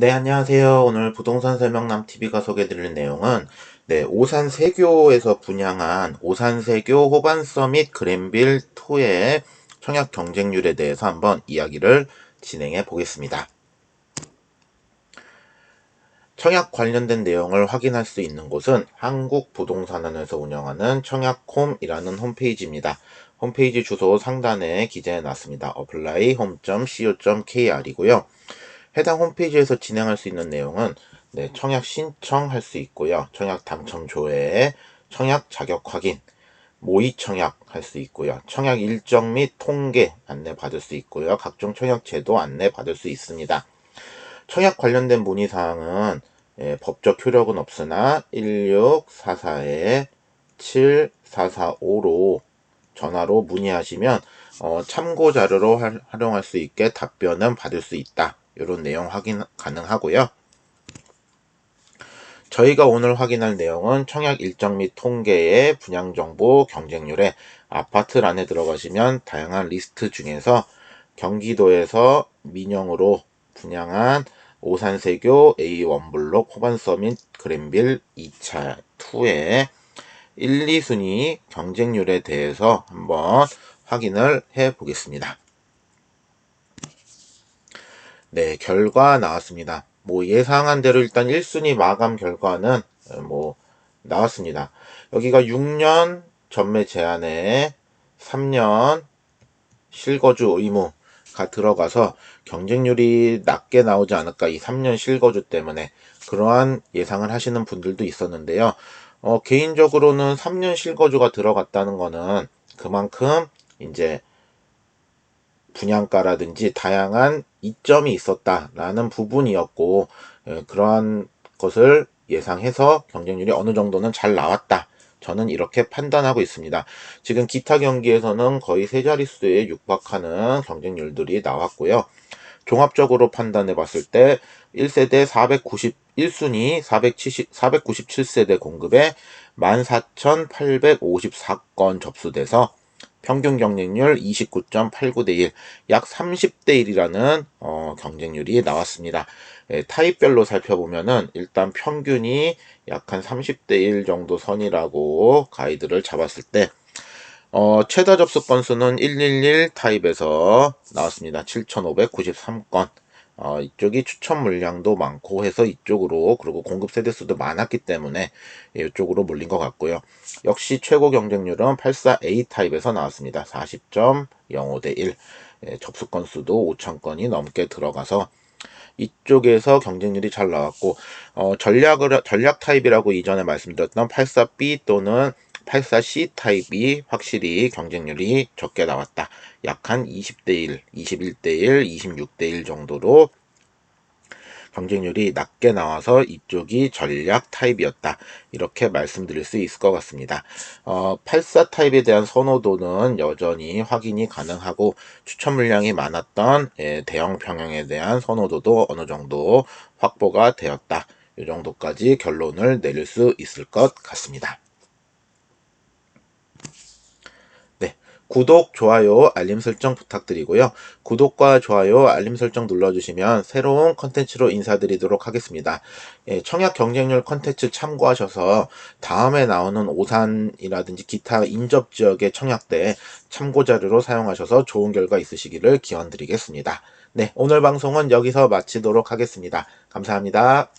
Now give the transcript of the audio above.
네, 안녕하세요. 오늘 부동산 설명남 TV가 소개드릴 내용은 네, 오산 세교에서 분양한 오산 세교 호반 서밋 그랜빌 2의 청약 경쟁률에 대해서 한번 이야기를 진행해 보겠습니다. 청약 관련된 내용을 확인할 수 있는 곳은 한국부동산원에서 운영하는 청약홈이라는 홈페이지입니다. 홈페이지 주소 상단에 기재해 놨습니다. applyhome.co.kr이고요. 해당 홈페이지에서 진행할 수 있는 내용은 네, 청약 신청할 수 있고요. 청약 당첨 조회, 청약 자격 확인, 모의 청약 할 수 있고요. 청약 일정 및 통계 안내 받을 수 있고요. 각종 청약 제도 안내 받을 수 있습니다. 청약 관련된 문의 사항은 예, 법적 효력은 없으나 1644에 7445로 전화로 문의하시면 어, 참고 자료로 할, 활용할 수 있게 답변은 받을 수 있다. 이런 내용 확인 가능하고요. 저희가 오늘 확인할 내용은 청약 일정 및 통계의 분양 정보 경쟁률에 아파트란에 들어가시면 다양한 리스트 중에서 경기도에서 민영으로 분양한 오산세교 A1블록 호반서민 그랜빌 2차 2의 1, 2순위 경쟁률에 대해서 한번 확인을 해 보겠습니다. 네, 결과 나왔습니다. 뭐 예상한 대로 일단 1순위 마감 결과는 뭐 나왔습니다. 여기가 6년 전매 제한에 3년 실거주 의무가 들어가서 경쟁률이 낮게 나오지 않을까 이 3년 실거주 때문에 그러한 예상을 하시는 분들도 있었는데요. 어, 개인적으로는 3년 실거주가 들어갔다는 거는 그만큼 이제 분양가라든지 다양한 이점이 있었다라는 부분이었고 예, 그러한 것을 예상해서 경쟁률이 어느 정도는 잘 나왔다. 저는 이렇게 판단하고 있습니다. 지금 기타 경기에서는 거의 세 자릿수에 육박하는 경쟁률들이 나왔고요. 종합적으로 판단해 봤을 때 1세대 491순위 470, 497세대 공급에 14,854건 접수돼서 평균 경쟁률 29.89 대 1, 약 30대 1이라는 어, 경쟁률이 나왔습니다. 예, 타입별로 살펴보면은 일단 평균이 약 한 30대 1 정도 선이라고 가이드를 잡았을 때 어, 최다 접수 건수는 111 타입에서 나왔습니다. 7,593건. 어, 이쪽이 추천 물량도 많고 해서 이쪽으로 그리고 공급 세대 수도 많았기 때문에 이쪽으로 몰린 것 같고요. 역시 최고 경쟁률은 84A 타입에서 나왔습니다. 40.05 대 1. 예, 접수 건수도 5,000건이 넘게 들어가서 이쪽에서 경쟁률이 잘 나왔고 어, 전략을 전략 타입이라고 이전에 말씀드렸던 84B 또는 84C 타입이 확실히 경쟁률이 적게 나왔다. 약 한 20대 1, 21대 1, 26대 1 정도로 경쟁률이 낮게 나와서 이쪽이 전략 타입이었다. 이렇게 말씀드릴 수 있을 것 같습니다. 어, 84 타입에 대한 선호도는 여전히 확인이 가능하고 추천 물량이 많았던 예, 대형 평형에 대한 선호도도 어느 정도 확보가 되었다. 이 정도까지 결론을 내릴 수 있을 것 같습니다. 구독, 좋아요, 알림 설정 부탁드리고요. 구독과 좋아요, 알림 설정 눌러주시면 새로운 컨텐츠로 인사드리도록 하겠습니다. 예, 청약 경쟁률 컨텐츠 참고하셔서 다음에 나오는 오산이라든지 기타 인접 지역의 청약대 참고 자료로 사용하셔서 좋은 결과 있으시기를 기원드리겠습니다. 네, 오늘 방송은 여기서 마치도록 하겠습니다. 감사합니다.